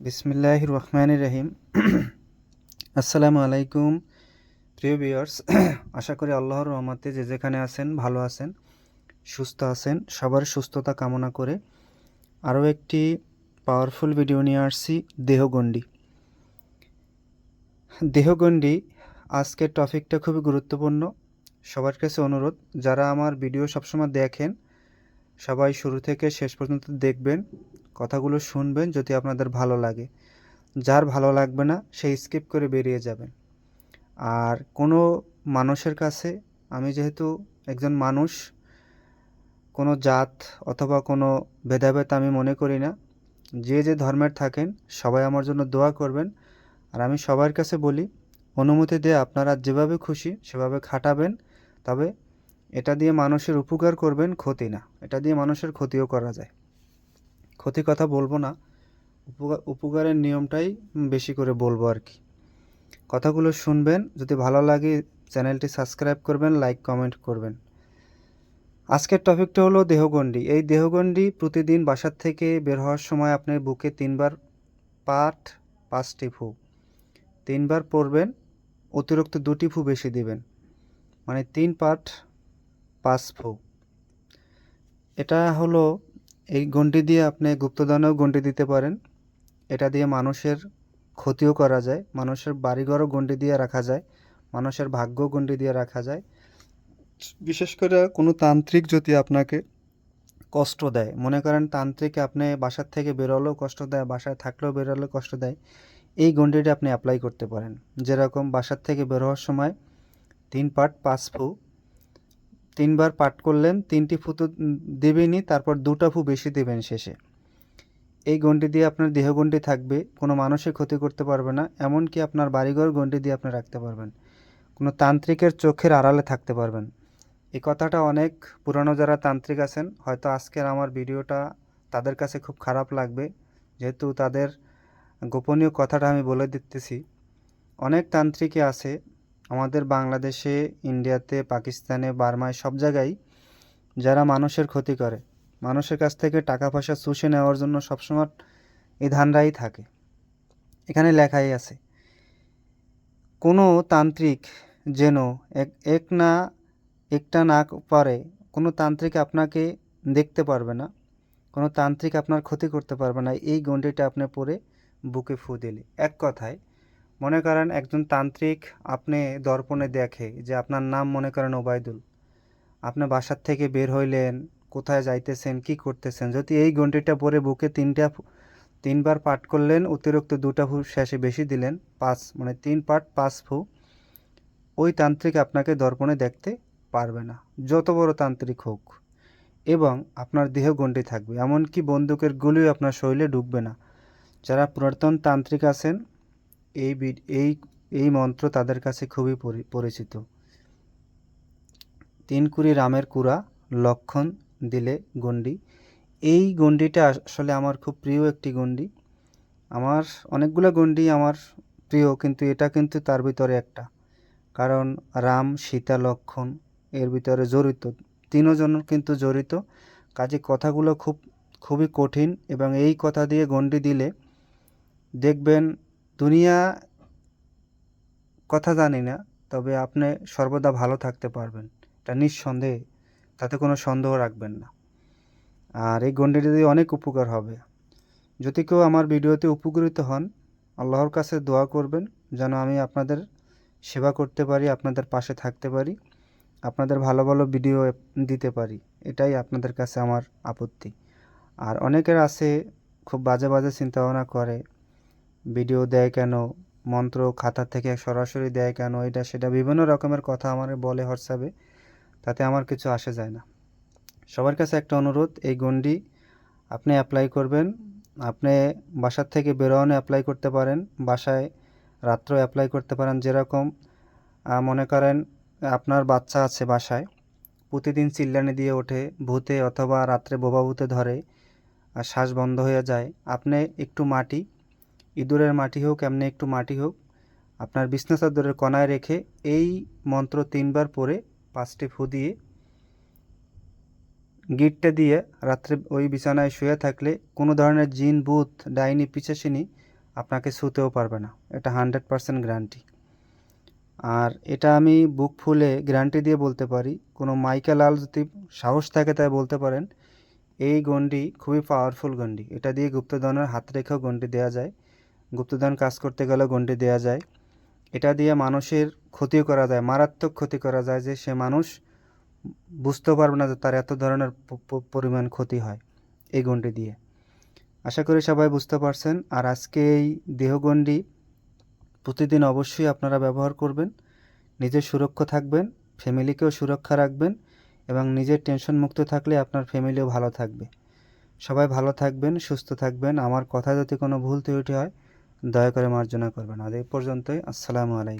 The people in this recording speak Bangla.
বিসমিল্লাহ রহমান রহিম। আসসালামু আলাইকুম। প্রিয় বিয়ার্স আশা করি আল্লাহর রহমতে যে যেখানে আছেন, ভালো আছেন, সুস্থ আছেন, সবার সুস্থতা কামনা করে আরও একটি পাওয়ারফুল ভিডিও নিয়ে আসছি, দেহগণ্ডি। দেহগণ্ডি, আজকের টপিকটা খুবই গুরুত্বপূর্ণ। সবার কাছে অনুরোধ, যারা আমার ভিডিও সবসময় দেখেন, সবাই শুরু থেকে শেষ পর্যন্ত দেখবেন। কথাগুলো শুনবেন যদি আপনাদের ভালো লাগে। যার ভালো লাগবে না, সে স্কিপ করে বেরিয়ে যাবেন আর কোনো মানুষের কাছে, আমি যেহেতু একজন মানুষ, কোনো জাত অথবা কোনো ভেদাভেদ আমি মনে করি না। যে যে ধর্মের থাকেন, সবাই আমার জন্য দোয়া করবেন। আর আমি সবার কাছে বলি, অনুমতি দিয়ে আপনারা যেভাবে খুশি সেভাবে খাটাবেন। তবে এটা দিয়ে মানুষের উপকার করবেন, ক্ষতি না। এটা দিয়ে মানুষের ক্ষতিও করা যায়। ক্ষতি কথা বলব না। উপকার, উপকারের নিয়মটাই বেশি করে বলব আর কি। কথাগুলো শুনবেন, যদি ভালো লাগে চ্যানেলটি সাবস্ক্রাইব করবেন, লাইক, কমেন্ট করবেন। আজকের টপিকটা হলো দেহগণ্ডি। এই দেহগণ্ডি প্রতিদিন বাসার থেকে বের হওয়ার সময় আপনার বুকে তিনবার পাট পাঁচটি ফু। তিনবার পরবেন অতিরিক্ত দুটি ফু বেশি দিবেন। মানে তিন পাট পাঁচ ফু। এটা হলো এই গন্ডি দিয়ে আপনি গুপ্তদানেও গন্ডি দিতে পারেন। এটা দিয়ে মানুষের ক্ষতিও করা যায়, মানুষের বাড়িঘরও গন্ডি দিয়ে রাখা যায়, মানুষের ভাগ্য গন্ডি দিয়ে রাখা যায়। বিশেষ করে কোনো তান্ত্রিক যদি আপনাকে কষ্ট দেয়, মনে করেন তান্ত্রিক আপনি বাসার থেকে বেরোলেও কষ্ট দেয়, বাসায় থাকলেও বেরোলেও কষ্ট দেয়, এই গন্ডিটা আপনি অ্যাপ্লাই করতে পারেন। যেরকম বাসার থেকে বের হওয়ার সময় তিন পাট পাঁচ ফু তিনবার পাঠ করলেন, তিনটি ফু তো দেবেনই, তারপর দুটা ফু বেশি দেবেন শেষে। এই গন্ডি দিয়ে আপনার দেহগণ্ডি থাকবে, কোনো মানুষের ক্ষতি করতে পারবে না, এমনকি আপনার বাড়িঘর গন্ডি দিয়ে আপনি রাখতে পারবেন। কোনো তান্ত্রিকের চোখের আড়ালে থাকতে পারবেন। এই কথাটা অনেক পুরানো যারা তান্ত্রিক আছেন, হয়তো আজকের আমার ভিডিওটা তাদের কাছে খুব খারাপ লাগবে, যেহেতু তাদের গোপনীয় কথাটা আমি বলে দিতেছি। অনেক তান্ত্রিকই আছে আমাদের বাংলাদেশে, ইন্ডিয়াতে, পাকিস্তানে, বার্মায় সব জায়গায় যারা মানুষের ক্ষতি করে, মানুষের কাছ থেকে টাকা পয়সা চুষে নেওয়ার জন্য সবসময় এই ধানরাই থাকে। এখানে লেখাই আছে, কোনো তান্ত্রিক যেন এক এক না, একটা না পারে, কোনো তান্ত্রিক আপনাকে দেখতে পারবে না, কোনো তান্ত্রিক আপনার ক্ষতি করতে পারবে না, এই গণ্ডিটা আপনি পরে বুকে ফু দিলে। এক কথায় মনে করেন একজন তান্ত্রিক আপনি দর্পণে দেখে যে আপনার নাম মনে করেন ওবায়দুল। আপনি বাসার থেকে বের হইলেন, কোথায় যাইতেছেন, কি করতেছেন? যদি এই ঘন্টিটা পরে বুকে তিনটা তিনবার পাঠ করলেন, অতিরিক্ত দুটা ফু শেষে বেশি দিলেন, পাঁচ মানে তিন পাঠ, পাঁচ ফু, ওই তান্ত্রিক আপনাকে দর্পণে দেখতে পারবে না। যত বড় তান্ত্রিক হোক, এবং আপনার দেহ গণ্ডি থাকবে। এমনকি বন্দুকের গুলিও আপনার শরীরে ঢুকবে না। যারা পুরাতন তান্ত্রিক আছেন এই এই এই মন্ত্র তাদের কাছে খুবই পরি- পরিচিত। তিন কুড়ি রামের কুড়া, লক্ষণ দিলে গণ্ডি। এই গণ্ডিটা আসলে আমার খুব প্রিয় একটি গণ্ডি। আমার অনেকগুলো গণ্ডি আমার প্রিয়, কিন্তু এটা কিন্তু তার ভিতরে একটা। কারণ রাম, সীতা, লক্ষণ এর ভিতরে জড়িত। তিনজন কিন্তু জড়িত। কাজে কথাগুলো খুব, খুবই কঠিন এবং এই কথা দিয়ে গণ্ডি দিলে দেখবেন দুনিয়া কথা জানি না, তবে আপনি সর্বদা ভালো থাকতে পারবেন। এটা নিঃসন্দেহে, তাতে কোনো সন্দেহ রাখবেন না। আর এই গণ্ডিটা দিয়ে অনেক উপকার হবে। যদি কেউ আমার ভিডিওতে উপকৃত হন, আল্লাহর কাছে দোয়া করবেন, যেন আমি আপনাদের সেবা করতে পারি, আপনাদের পাশে থাকতে পারি, আপনাদের ভালো ভালো ভিডিও দিতে পারি, এটাই আপনাদের কাছে আমার আপত্তি। আর অনেকের আছে, খুব বাজে বাজে চিন্তাভাবনা করে ভিডিও দেয় কেন? মন্ত্র খাতা থেকে সরাসরি দেয় কেন? এটা, সেটা বিভিন্ন রকমের কথা আমার বলে হোয়াটসঅ্যাপে। তাতে আমার কিছু আসে যায় না। সবার কাছে একটা অনুরোধ, এই গণ্ডি আপনি অ্যাপ্লাই করবেন। আপনি বাসার থেকে বেরোনো অ্যাপ্লাই করতে পারেন। বাসায় রাত্র অ্যাপ্লাই করতে পারেন যেরকম। মনে করেন আপনার বাচ্চা আছে বাসায়। প্রতিদিন চিল্লানি দিয়ে ওঠে, ভূতে অথবা রাত্রে বোবা ভূতে ধরে। আর শ্বাস বন্ধ হয়ে যায়। আপনি একটু মাটি ইঁদুরের মাটি হোক, এমনি একটু মাটি হোক, আপনার বিছনা চাদরের কণায় রেখে এই মন্ত্র তিনবার পরে পাঁচটি ফু দিয়ে গিটটা দিয়ে রাত্রে ওই বিছানায় শুয়ে থাকলে কোনো ধরনের জিন বুথ ডাইনি পিচাসিনী আপনাকে শুতেও পারবে না। এটা হান্ড্রেড পারসেন্ট গ্যারান্টি। আর এটা আমি বুক ফুলে গ্যারান্টি দিয়ে বলতে পারি, কোনো মাইকা লাল যদি সাহস থাকে তাই বলতে পারেন, এই গন্ডি খুবই পাওয়ারফুল গন্ডি এটা দিয়ে গুপ্তধনের হাত রেখেও গন্ডি দেওয়া যায়। গুপ্তধন কাজ করতে গেলেও গন্ডি দেওয়া যায়। এটা দিয়ে মানুষের ক্ষতিও করা যায়, মারাত্মক ক্ষতি করা যায় যে সে মানুষ বুঝতেও পারবে না যে তার এত ধরনের পরিমাণ ক্ষতি হয় এই গন্ডি দিয়ে। আশা করি সবাই বুঝতে পারছেন। আর আজকে এই দেহগন্ডি প্রতিদিন অবশ্যই আপনারা ব্যবহার করবেন। নিজের সুরক্ষা থাকবেন, ফ্যামিলিকেও সুরক্ষা রাখবেন এবং নিজের টেনশন মুক্ত থাকলে আপনার ফ্যামিলিও ভালো থাকবে। সবাই ভালো থাকবেন, সুস্থ থাকবেন। আমার কথা যদি কোনো ভুল ত্রুটি হয় দয়া করে মার্জনা করবেন। আর এই পর্যন্তই। আসসালামু আলাইকুম।